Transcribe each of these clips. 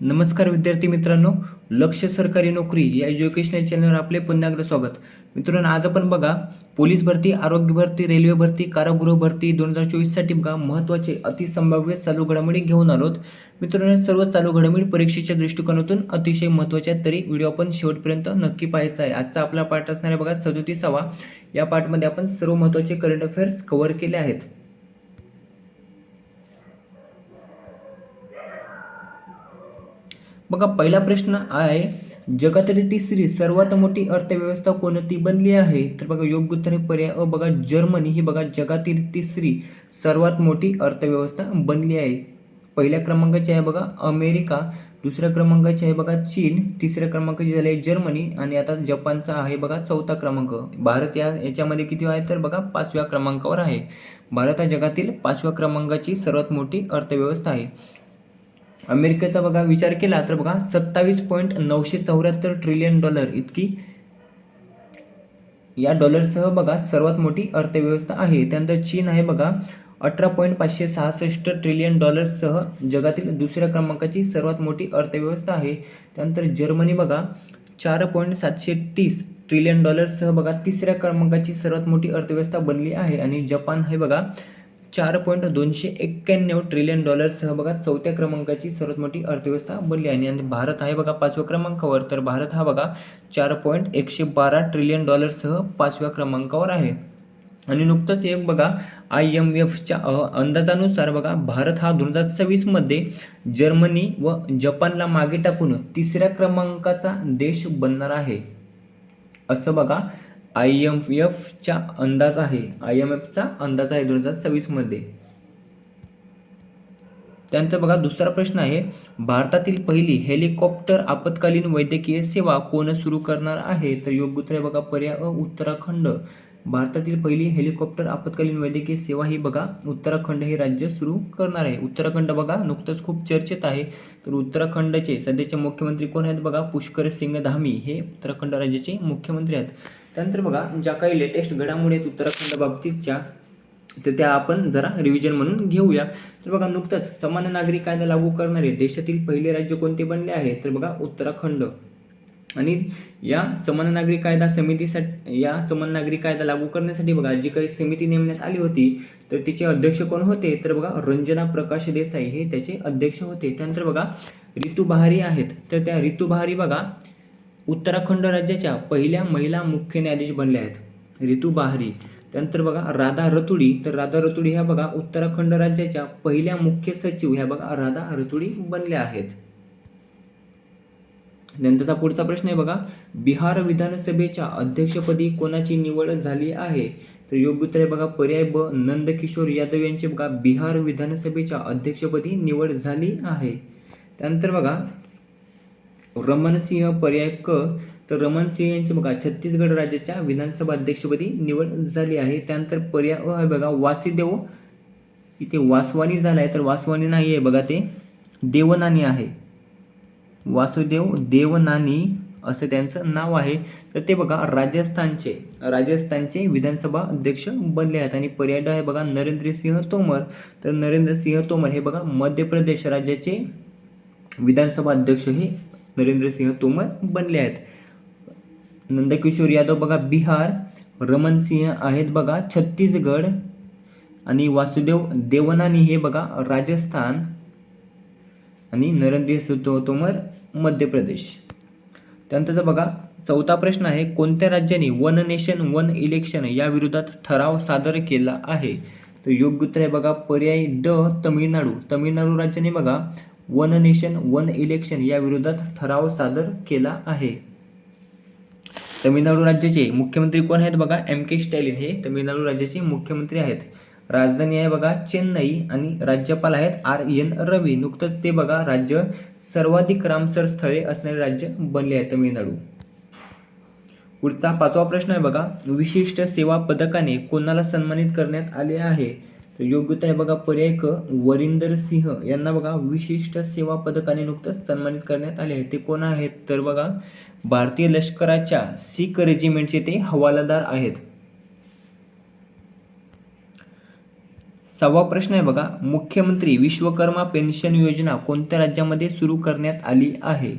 नमस्कार विद्यार्थी मित्रांनो लक्ष सरकारी नोकरी या एज्युकेशनल चॅनलवर आपले पुन्हा एकदा स्वागत. मित्रांनो आज आपण बघा पोलीस भरती आरोग्य भरती रेल्वे भरती कारागृह भरती दोन हजार चोवीससाठी बघा महत्त्वाचे अतिसंभाव्य चालू घडामोडी घेऊन आलोत. मित्रांनो सर्व चालू घडामोडी परीक्षेच्या दृष्टिकोनातून अतिशय महत्त्वाच्या आहेत तरी व्हिडिओ आपण शेवटपर्यंत नक्की पाहायचा आहे. आजचा आपला पाठ असणार आहे बघा सदोतीसावा. या पाठमध्ये आपण सर्व महत्त्वाचे करंट अफेअर्स कव्हर केले आहेत. बघा पहिला प्रश्न आहे जगातील तिसरी सर्वात मोठी अर्थव्यवस्था कोणती बनली आहे? तर बघा योग्य उत्तर हे पर्याय अ बघा जर्मनी ही बघा जगातील तिसरी सर्वात मोठी अर्थव्यवस्था बनली आहे. पहिल्या क्रमांकाची आहे बघा अमेरिका. दुसऱ्या क्रमांकाची आहे बघा चीन. तिसऱ्या क्रमांकाची झाली आहे जर्मनी. आणि आता जपानचा आहे बघा चौथा क्रमांक. भारत या याच्यामध्ये किती आहे? तर बघा पाचव्या क्रमांकावर आहे. भारत हा जगातील पाचव्या क्रमांकाची सर्वात मोठी अर्थव्यवस्था आहे. अमेरिकेचा बघा विचार केला तर बघा सत्तावीस पॉईंट नऊशे चौऱ्याहत्तर ट्रिलियन डॉलर इतकी या डॉलरसह बघा सर्वात मोठी अर्थव्यवस्था आहे. त्यानंतर चीन आहे बघा अठरा पॉईंट पाचशे सहासष्ट ट्रिलियन डॉलर्ससह जगातील दुसऱ्या क्रमांकाची सर्वात मोठी अर्थव्यवस्था आहे. त्यानंतर जर्मनी बघा चार पॉईंट सातशे तीस ट्रिलियन डॉलर्ससह बघा तिसऱ्या क्रमांकाची सर्वात मोठी अर्थव्यवस्था बनली आहे. आणि जपान हे बघा चार पॉईंट दोनशे एक्क्याण्णव ट्रिलियन डॉलर्ससह बघा चौथ्या क्रमांकाची सर्वात मोठी अर्थव्यवस्था बनली आहे. आणि भारत आहे बघा पाचव्या क्रमांकावर. तर भारत हा बघा चार पॉईंट एकशे बारा ट्रिलियन डॉलर्ससह पाचव्या क्रमांकावर आहे. आणि नुकतंच एक बघा आय एम एफच्या अंदाजानुसार बघा भारत हा दोन हजार सव्वीसमध्ये जर्मनी व जपानला मागे टाकून तिसऱ्या क्रमांकाचा देश बनणार आहे. असं बघा आय एम एफचा अंदाज आहे. आय एम एफचा अंदाज आहे दोन हजार सव्वीसमध्ये त्यानंतर बघा दुसरा प्रश्न आहे. भारतातील पहिली हेलिकॉप्टर आपत्कालीन वैद्यकीय सेवा कोण सुरू करणार आहे? तर योग्य उत्तर आहे बघा पर्याय उत्तराखंड. भारतातील पहिली हेलिकॉप्टर आपत्कालीन वैद्यकीय सेवा ही बघा उत्तराखंड हे राज्य सुरू करणार आहे. उत्तराखंड बघा नुकतंच खूप चर्चेत आहे. तर उत्तराखंडचे सध्याचे मुख्यमंत्री कोण आहेत बघा? पुष्कर सिंग धामी हे उत्तराखंड राज्याचे मुख्यमंत्री आहेत. त्यानंतर बघा ज्या काही लेटेस्ट घडामोडी आहेत उत्तराखंड बाबतीतच्या तर त्या आपण जरा रिव्हिजन म्हणून घेऊया. तर बघा नुकतंच समान नागरिक कायदा लागू करणारे देशातील पहिले राज्य कोणते बनले आहे? तर बघा उत्तराखंड. आणि या समान नागरिक कायदा समितीसाठी या समान नागरिक कायदा लागू करण्यासाठी बघा जी काही समिती नेमण्यात आली होती तर तिचे अध्यक्ष कोण होते? तर बघा रंजना प्रकाश देसाई हे त्याचे अध्यक्ष होते. त्यानंतर बघा रितू बहारी आहेत. तर त्या रितू बहारी बघा उत्तराखंड राज्याच्या पहिल्या महिला मुख्य न्यायाधीश बनल्या आहेत. रितू बहारी. त्यानंतर बघा राधा रतुडी. तर राधा रतुडी ह्या बघा उत्तराखंड राज्याच्या पहिल्या मुख्य सचिव ह्या बघा राधा रतुडी बनल्या आहेत. नंतरचा पुढचा प्रश्न आहे बघा बिहार विधानसभेच्या अध्यक्षपदी कोणाची निवड झाली आहे? तर योग्य उत्तर आहे बघा पर्याय ब. नंदकिशोर यादव यांची बघा बिहार विधानसभेच्या अध्यक्षपदी निवड झाली आहे. त्यानंतर बघा रमणसिंह पर्याय क तर रमणसिंह यांची बघा छत्तीसगड राज्याच्या विधानसभा अध्यक्षपदी निवड झाली आहे. त्यानंतर पर्याय अ आहे बघा वासुदेव इथे वासवानी झाला आहे तर वासवानी नाही आहे बघा ते. देवनानी आहे. वासुदेव देवनानी असं त्यांचं नाव आहे. तर ते बघा राजस्थानचे राजस्थानचे विधानसभा अध्यक्ष बनले आहेत. आणि पर्याय आहे बघा नरेंद्रसिंह तोमर. तर नरेंद्रसिंह तोमर हे बघा मध्य प्रदेश राज्याचे विधानसभा अध्यक्ष हे नरेंद्रसिंह तोमर बनले आहेत. नंदकिशोर यादव बघा बिहार. रमणसिंह आहेत बघा छत्तीसगड. आणि वासुदेव देवनानी हे बघा राजस्थान. आणि नरेंद्र तो तोमर मध्य प्रदेश. त्यानंतरचा बघा चौथा प्रश्न आहे कोणत्या राज्याने वन नेशन वन इलेक्शन या विरोधात ठराव सादर केला आहे? तर योग्य उत्तर आहे बघा पर्याय ड तमिळनाडू. तमिळनाडू राज्याने बघा वन नेशन वन इलेक्शन या विरोधात ठराव सादर केला आहे. तमिळनाडू राज्याचे मुख्यमंत्री कोण आहेत बघा? एम के स्टॅलिन हे तमिळनाडू राज्याचे मुख्यमंत्री आहेत. राजधानी आहे बघा चेन्नई आणि राज्यपाल आहेत आर एन रवी. नुकतंच ते बघा राज्य सर्वाधिक रामसर स्थळे असणारे राज्य बनले आहे तमिळनाडू. पुढचा पाचवा प्रश्न आहे बघा. विशिष्ट सेवा पदकाने कोणाला सन्मानित करण्यात आले आहे? तर योग्यता आहे बघा पर्याय क वरिंदर सिंह यांना बघा विशिष्ट सेवा पदकाने नुकतंच सन्मानित करण्यात आले आहे ते कोण आहेत? तर बघा भारतीय लष्कराच्या सिख रेजिमेंटचे ते हवालादार आहेत. सहावा प्रश्न आहे बघा मुख्यमंत्री विश्वकर्मा पेन्शन योजना कोणत्या राज्यामध्ये सुरू करण्यात आली आहे?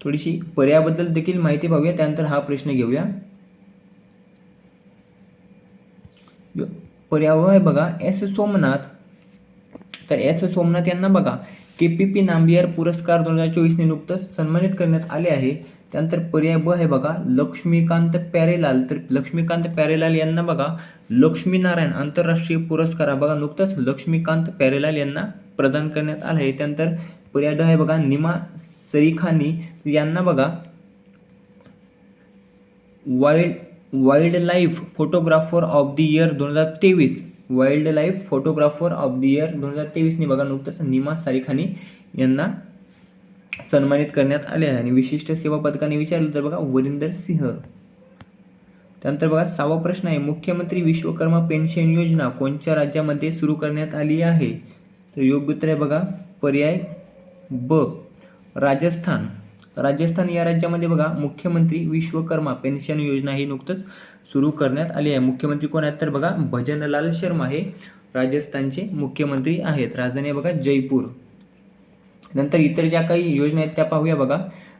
थोडीशी पर्याबद्दल देखील माहिती पाहूया त्यानंतर हा प्रश्न घेऊया. पर्यावरण आहे बघा. एस सोमनाथ तर एस सोमनाथ यांना बघा. के पी पी नांबियार पुरस्कार दोन हजार चोवीसने नुकतंच सन्मानित करण्यात आले आहे. त्यानंतर पर्याय ब आहे बघा. लक्ष्मीकांत प्यारेलाल तर लक्ष्मीकांत प्यारेलाल यांना बघा. लक्ष्मीनारायण आंतरराष्ट्रीय पुरस्कार बघा. नुकतंच लक्ष्मीकांत प्यारेलाल यांना प्रदान करण्यात आलं आहे. त्यानंतर पर्याय ड आहे बघा. निमा सरीखानी यांना बघा. Wild wildlife photographer of the year दोन हजार तेवीस. Wildlife photographer of the year दोन हजार तेवीसने बघा नुकतंच निमा सारिखानी यांना सन्मानित करण्यात आले आहे. आणि विशिष्ट सेवा पदकाने विचारलं तर बघा वरिंदर सिंह. त्यानंतर बघा सहावा प्रश्न आहे मुख्यमंत्री विश्वकर्मा पेन्शन योजना कोणत्या राज्यामध्ये सुरू करण्यात आली आहे? तर योग्य उत्तर आहे बघा पर्याय ब राजस्थान. राजस्थान या राज्यामध्ये बघा मुख्यमंत्री विश्वकर्मा पेन्शन योजना ही नुकतंच सुरू करण्यात आली आहे. मुख्यमंत्री कोण आहेत? तर बघा भजनलाल शर्मा हे राजस्थानचे मुख्यमंत्री आहेत. राजधानी आहे बघा जयपूर. नंतर इतर ज्या काही योजना आहेत त्या पाहूया बघा.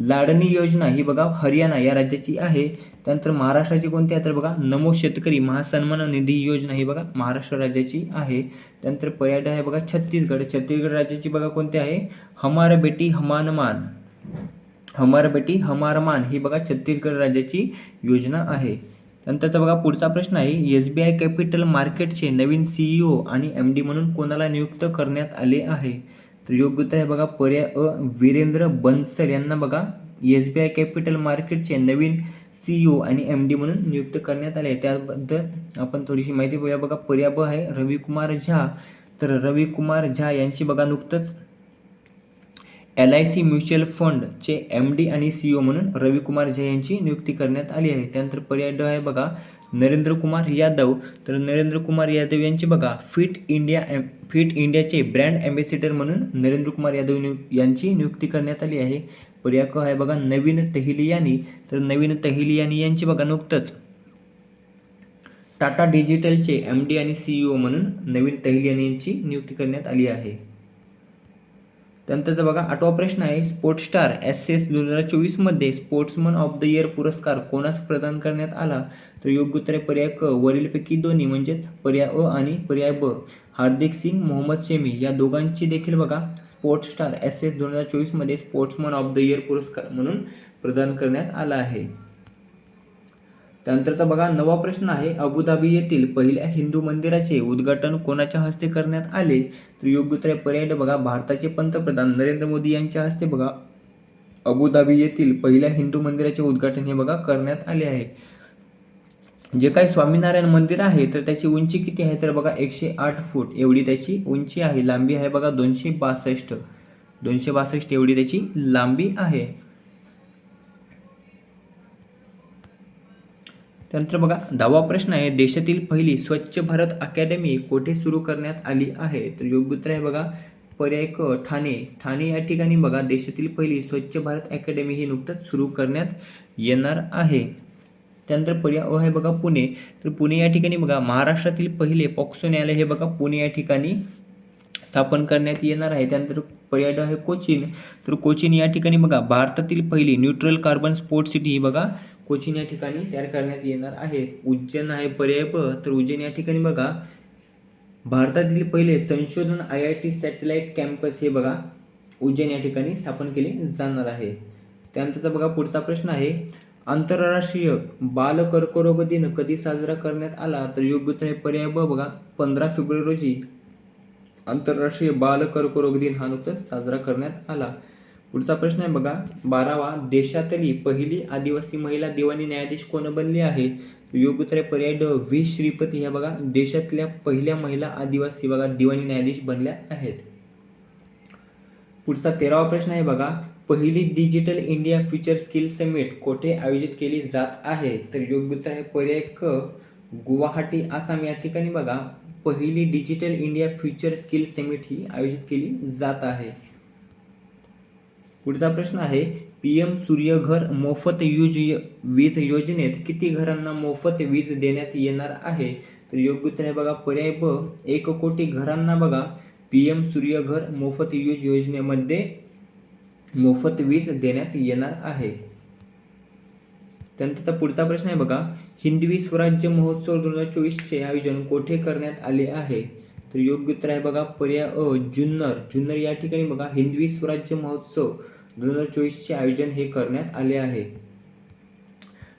लाडणी योजना ही बघा हरियाणा या राज्याची आहे. त्यानंतर महाराष्ट्राची कोणती आहे? तर बघा नमो शेतकरी महासन्मान निधी योजना ही बघा महाराष्ट्र राज्याची आहे. त्यानंतर पर्यटन आहे बघा छत्तीसगड. छत्तीसगड राज्याची बघा कोणती आहे? हमार बेटी हमानमान. हमार बेटी हमार मान ही बघा छत्तीसगड राज्याची योजना आहे. नंतरचा बघा पुढचा प्रश्न आहे एस बी आय कॅपिटल मार्केटचे नवीन सीईओ आणि एम डी म्हणून कोणाला नियुक्त करण्यात आले आहे? तर योग्य उत्तर आहे बघा पर्याय अ वीरेंद्र बन्सल यांना बघा. एस बी आय कॅपिटल मार्केटचे नवीन सीईओ आणि एम डी म्हणून नियुक्त करण्यात आले. आहे त्याबद्दल आपण थोडीशी माहिती बघूया. बघा पर्याय ब आहे रविकुमार झा. तर रविकुमार झा यांची बघा नुकतंच एल आय सी म्युच्युअल फंडचे एम डी आणि सी ओ म्हणून रविकुमार झा यांची नियुक्ती करण्यात आली आहे. त्यानंतर पर्याय ड आहे बघा. नरेंद्र कुमार यादव. तर नरेंद्र कुमार यादव यांची बघा. फिट इंडिया एम फिट इंडियाचे ब्रँड ॲम्बेसिडर म्हणून नरेंद्र कुमार यादव नियु यांची नियुक्ती करण्यात आली आहे. पर्याय क आहे बघा. नवीन तहिलियानी. तर नवीन तहिलियानी यांची बघा नुकतंच. टाटा डिजिटलचे एम डी आणि सीईओ म्हणून नवीन तहिलियानी यांची नियुक्ती करण्यात आली आहे. त्यानंतरचा बघा आठवा प्रश्न आहे स्पोर्ट्स स्टार एस एस दोन हजार चोवीसमध्ये स्पोर्ट्समन ऑफ द इयर पुरस्कार कोणास प्रदान करण्यात आला? तर योग्य उत्तर आहे पर्याय क वरीलपैकी दोन्ही म्हणजेच पर्याय अ आणि पर्याय ब. हार्दिक सिंग मोहम्मद शेमी या दोघांची देखील बघा स्पोर्ट्स स्टार एस एस दोन हजार चोवीसमध्ये स्पोर्ट्समन ऑफ द इयर पुरस्कार म्हणून प्रदान करण्यात आला आहे. त्यानंतरचा बघा नवा प्रश्न आहे. अबुधाबी येथील पहिल्या हिंदू मंदिराचे उद्घाटन कोणाच्या हस्ते करण्यात आले? तर योग्य उत्तर पर्याय बघा. भारताचे पंतप्रधान नरेंद्र मोदी यांच्या हस्ते बघा. अबुधाबी येथील पहिल्या हिंदू मंदिराचे उद्घाटन हे बघा करण्यात आले आहे. जे काही स्वामीनारायण मंदिर आहे तर त्याची उंची किती आहे? तर बघा एकशे आठ फूट. एवढी त्याची उंची आहे. लांबी आहे बघा दोनशे बासष्ट. दोनशे बासष्ट एवढी त्याची लांबी आहे. त्यानंतर बघा दहावा प्रश्न आहे देशातील पहिली स्वच्छ भारत अकॅडमी कोठे सुरू करण्यात आली आहे? तर योग्य उत्तर आहे बघा पर्याय क ठाणे. ठाणे या ठिकाणी बघा देशातील पहिली स्वच्छ भारत अकॅडमी ही नुकतंच सुरू करण्यात येणार आहे. त्यानंतर पर्याय अ आहे बघा पुणे. तर पुणे या ठिकाणी बघा महाराष्ट्रातील पहिले पॉक्सो न्यायालय हे बघा पुणे या ठिकाणी स्थापन करण्यात येणार आहे. त्यानंतर पर्याय ड आहे कोचीन. तर कोचीन या ठिकाणी बघा भारतातील पहिली न्यूट्रल कार्बन स्पोर्ट सिटी ही बघा कोचीन या ठिकाणी तयार करण्यात येणार आहे. उज्जैन आहे पर्याय ब तर उज्जैन या ठिकाणी बघा. भारतातील पहिले संशोधन I I T satellite campus हे बघा उज्जैन या ठिकाणी स्थापन केले जाणार आहे. त्यानंतरचा बघा पुढचा प्रश्न आहे. आंतरराष्ट्रीय बाल कर्करोग दिन कधी साजरा करण्यात आला? तर योग्य उत्तर हे पर्याय ब बघा पंधरा फेब्रुवारी रोजी आंतरराष्ट्रीय बाल कर्करोग दिन हा नुकताच साजरा करण्यात आला. पुढचा प्रश्न आहे बघा. बारावा देशातली पहिली आदिवासी महिला दिवाणी न्यायाधीश कोण बनली आहे? योग्य उत्तर पर्याय ड. व्ही. श्रीपती. ह्या बघा देशातल्या पहिल्या महिला आदिवासी बघा दिवाणी न्यायाधीश बनल्या आहेत. पुढचा तेरावा प्रश्न आहे बघा. पहिली digital India future skill summit कोठे आयोजित केली जात आहे? तर योग्य उत्तर आहे पर्याय क गुवाहाटी आसाम. या ठिकाणी बघा पहिली digital India future skill summit ही आयोजित केली जात आहे. पुढचा प्रश्न आहे पी एम सूर्यघर मोफत यूज वीज योजनेत किती घरांना मोफत वीज देण्यात येणार आहे? तर योग्य उत्तर आहे बघा पर्याय ब एक कोटी घरांना बघा पी एम सूर्यघर मोफत यूज योजनेमध्ये मोफत वीज देण्यात येणार आहे. त्यानंतरचा पुढचा प्रश्न आहे बघा हिंदवी स्वराज्य महोत्सव दोन हजार चोवीसचे आयोजन कोठे करण्यात आले आहे? तर योग्य उत्तर आहे बघा पर्याय अ जुन्नर. जुन्नर या ठिकाणी बघा हिंदवी स्वराज्य महोत्सव दोन हजार चोवीसचे आयोजन हे करण्यात आले आहे.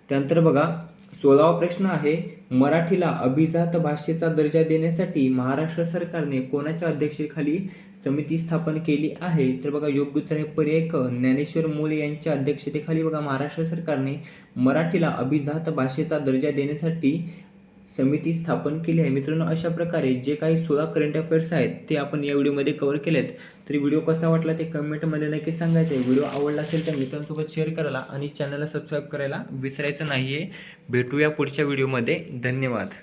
त्यानंतर बघा सोळावा प्रश्न आहे मराठीला अभिजात भाषेचा दर्जा देण्यासाठी महाराष्ट्र सरकारने कोणाच्या अध्यक्षतेखाली समिती स्थापन केली आहे? तर बघा योग्य उत्तर आहे पर्याय क ज्ञानेश्वर मोले यांच्या अध्यक्षतेखाली बघा महाराष्ट्र सरकारने मराठीला अभिजात भाषेचा दर्जा देण्यासाठी समिती स्थापन केली आहे. मित्रांनो अशा प्रकारे जे काही सोळा करंट अफेअर्स आहेत ते आपण या व्हिडिओमध्ये कव्हर केलेत. तरी व्हिडिओ कसा वाटला ते कमेंटमध्ये नक्की सांगायचं आहे. व्हिडिओ आवडला असेल तर मित्रांसोबत शेअर करायला आणि चॅनलला सबस्क्राईब करायला विसरायचं नाही आहे भेटूया पुढच्या व्हिडिओमध्ये. धन्यवाद.